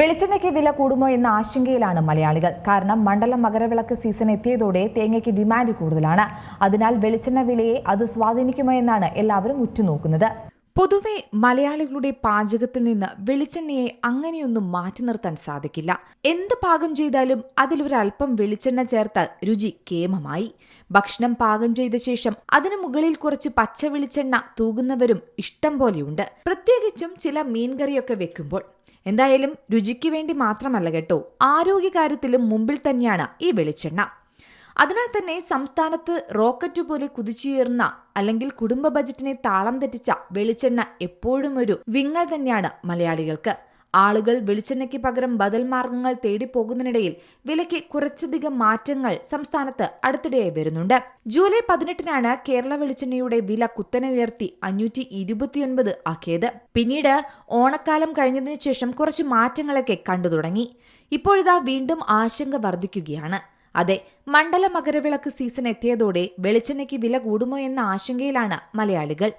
വെളിച്ചെണ്ണയ്ക്ക് വില കൂടുമോ എന്ന ആശങ്കയിലാണ് മലയാളികൾ. കാരണം മണ്ഡലം മകരവിളക്ക് സീസൺ എത്തിയതോടെ തേങ്ങയ്ക്ക് ഡിമാൻഡ് കൂടുതലാണ്. അതിനാൽ വെളിച്ചെണ്ണ വിലയെ അത് സ്വാധീനിക്കുമോ എന്നാണ് എല്ലാവരും ഉറ്റുനോക്കുന്നത്. പൊതുവെ മലയാളികളുടെ പാചകത്തിൽ നിന്ന് വെളിച്ചെണ്ണയെ അങ്ങനെയൊന്നും മാറ്റി നിർത്താൻ സാധിക്കില്ല. എന്ത് പാകം ചെയ്താലും അതിലൊരൽപ്പം വെളിച്ചെണ്ണ ചേർത്താൽ രുചി കേമമായി. ഭക്ഷണം പാകം ചെയ്ത ശേഷം അതിനു മുകളിൽ കുറച്ച് പച്ച വെളിച്ചെണ്ണ തൂകുന്നവരും ഇഷ്ടം പോലെയുണ്ട്. പ്രത്യേകിച്ചും ചില മീൻകറിയൊക്കെ വെക്കുമ്പോൾ. എന്തായാലും രുചിക്ക് വേണ്ടി മാത്രമല്ല കേട്ടോ. ആരോഗ്യകാര്യത്തിലും മുമ്പിൽ തന്നെയാണ് ഈ വെളിച്ചെണ്ണ. അതിനാൽ തന്നെ സംസ്ഥാനത്ത് റോക്കറ്റ് പോലെ കുതിച്ചുയർന്ന അല്ലെങ്കിൽ കുടുംബ ബജറ്റിനെ താളം തെറ്റിച്ച വെളിച്ചെണ്ണ എപ്പോഴും ഒരു വിങ്ങൽ തന്നെയാണ് മലയാളികൾക്ക്. ആളുകൾ വെളിച്ചെണ്ണയ്ക്ക് പകരം ബദൽ മാർഗങ്ങൾ തേടി പോകുന്നതിനിടയിൽ വിലയ്ക്ക് കുറച്ചധികം മാറ്റങ്ങൾ സംസ്ഥാനത്ത് അടുത്തിടെയായി വരുന്നുണ്ട്. ജൂലൈ പതിനെട്ടിനാണ് കേരള വെളിച്ചെണ്ണയുടെ വില കുത്തനെ ഉയർത്തി അഞ്ഞൂറ്റി ഇരുപത്തിയൊൻപത് ആക്കിയത്. പിന്നീട് ഓണക്കാലം കഴിഞ്ഞതിനു ശേഷം കുറച്ച് മാറ്റങ്ങളൊക്കെ കണ്ടു തുടങ്ങി. ഇപ്പോഴിതാ വീണ്ടും ആശങ്ക വർദ്ധിക്കുകയാണ്. അതെ മണ്ഡല മകരവിളക്ക് സീസൺ എത്തിയതോടെ വെളിച്ചെണ്ണയ്ക്ക് വില കൂടുമോ എന്ന ആശങ്കയിലാണ് മലയാളികൾ.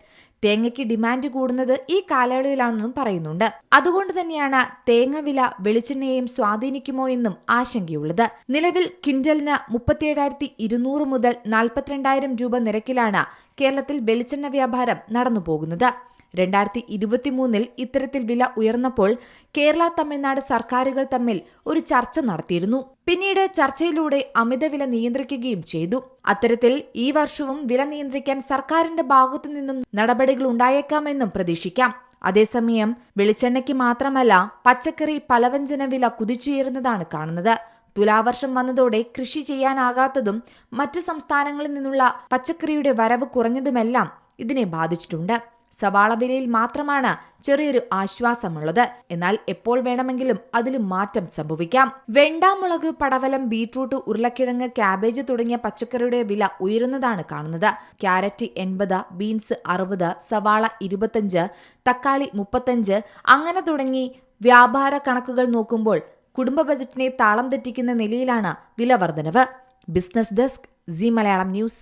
തേങ്ങയ്ക്ക് ഡിമാൻഡ് കൂടുന്നത് ഈ കാലയളവിലാണെന്നും പറയുന്നുണ്ട്. അതുകൊണ്ട് തന്നെയാണ് തേങ്ങ വില വെളിച്ചെണ്ണയെയും സ്വാധീനിക്കുമോ എന്നും ആശങ്കയുള്ളത്. നിലവിൽ ക്വിന്റലിന് മുപ്പത്തിയേഴായിരത്തി ഇരുന്നൂറ് മുതൽ നാൽപ്പത്തിരണ്ടായിരം രൂപ നിരക്കിലാണ് കേരളത്തിൽ വെളിച്ചെണ്ണ വ്യാപാരം നടന്നു പോകുന്നത് രണ്ടായിരത്തി ഇരുപത്തിമൂന്നിൽ ഇത്തരത്തിൽ വില ഉയർന്നപ്പോൾ കേരള തമിഴ്നാട് സർക്കാരുകൾ തമ്മിൽ ഒരു ചർച്ച നടത്തിയിരുന്നു. പിന്നീട് ചർച്ചയിലൂടെ അമിതവില നിയന്ത്രിക്കുകയും ചെയ്തു. അത്തരത്തിൽ ഈ വർഷവും വില നിയന്ത്രിക്കാൻ സർക്കാരിന്റെ ഭാഗത്തു നിന്നും നടപടികൾ ഉണ്ടായേക്കാമെന്നും പ്രതീക്ഷിക്കാം. അതേസമയം വെളിച്ചെണ്ണയ്ക്ക് മാത്രമല്ല പച്ചക്കറി പലവ്യഞ്ജന വില കുതിച്ചുയരുന്നതാണ് കാണുന്നത്. തുലാവർഷം വന്നതോടെ കൃഷി ചെയ്യാനാകാത്തതും മറ്റ് സംസ്ഥാനങ്ങളിൽ നിന്നുള്ള പച്ചക്കറിയുടെ വരവ് കുറഞ്ഞതുമെല്ലാം ഇതിനെ ബാധിച്ചിട്ടുണ്ട്. സവാള വിലയിൽ മാത്രമാണ് ചെറിയൊരു ആശ്വാസമുള്ളത്. എന്നാൽ എപ്പോൾ വേണമെങ്കിലും അതിൽ മാറ്റം സംഭവിക്കാം. വെണ്ടാമുളക് പടവലം ബീട്രൂട്ട് ഉരുളക്കിഴങ്ങ് ക്യാബേജ് തുടങ്ങിയ പച്ചക്കറിയുടെ വില ഉയരുന്നതാണ് കാണുന്നത്. ക്യാരറ്റ് എൺപത് ബീൻസ് അറുപത് സവാള ഇരുപത്തഞ്ച് തക്കാളി മുപ്പത്തഞ്ച് അങ്ങനെ തുടങ്ങി വ്യാപാര കണക്കുകൾ നോക്കുമ്പോൾ കുടുംബ ബജറ്റിനെ താളം തെറ്റിക്കുന്ന നിലയിലാണ് വില വർധനവ് business desk C Malayalam news.